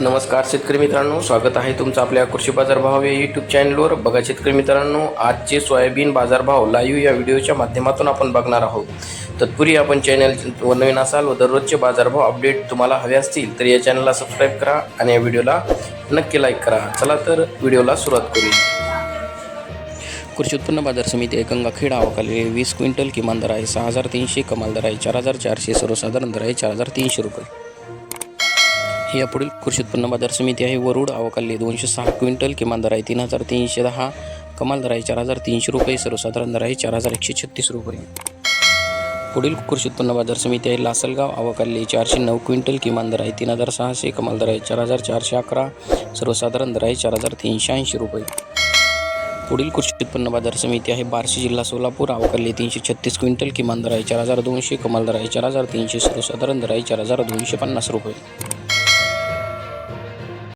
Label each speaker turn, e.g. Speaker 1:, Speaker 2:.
Speaker 1: नमस्कार शेतकरी मित्रांनो स्वागत आहे तुमचं आपल्या कृषी बाजार भाव या यूट्यूब चॅनलवर बघा शेतकरी मित्रांनो आजचे सोयाबीन बाजारभाव लाईव्ह या व्हिडिओच्या माध्यमातून आपण बघणार आहोत. तत्पूर्वी आपण चॅनल व नवीन असाल व दररोजचे बाजारभाव अपडेट तुम्हाला हवे असतील तर या चॅनलला सबस्क्राईब करा आणि या व्हिडिओला नक्की लाईक करा. चला तर व्हिडिओला सुरुवात करूया. कृषी उत्पन्न बाजार समिती गंगाखेड आवाखाली वीस क्विंटल किमान दर आहे सहा हजार तीनशे कमाल दर आहे चार हजार चारशे सर्वसाधारण दर आहे चार हजार तीनशे रुपये. यापुढील कृषी उत्पन्न बाजार समिती आहे. वरुड अवकाली दोनशे सहा क्विंटल किमान दर आहे तीन हजार तीनशे दहा कमाल दर आहे चार हजार तीनशे रुपये सर्वसाधारण दर आहे चार हजार एकशे छत्तीस रुपये. पुढील कृषी उत्पन्न बाजार समिती आहे. लासलगाव अवकाली चारशे नऊ क्विंटल किमान दर आहे तीन हजार सहाशे कमाल दर आहे चार हजार चारशे अकरा सर्वसाधारण दर आहे चार हजार तीनशे ऐंशी रुपये. पुढील कृषी उत्पन्न बाजार समिती आहे. बार्शी जिल्हा सोलापूर अवकाली तीनशे छत्तीस क्विंटल किमान दर आहे चार हजार दोनशे कमाल दर आहे चार हजार तीनशे सर्वसाधारण दर आहे चार हजार दोनशे पन्नास रुपये.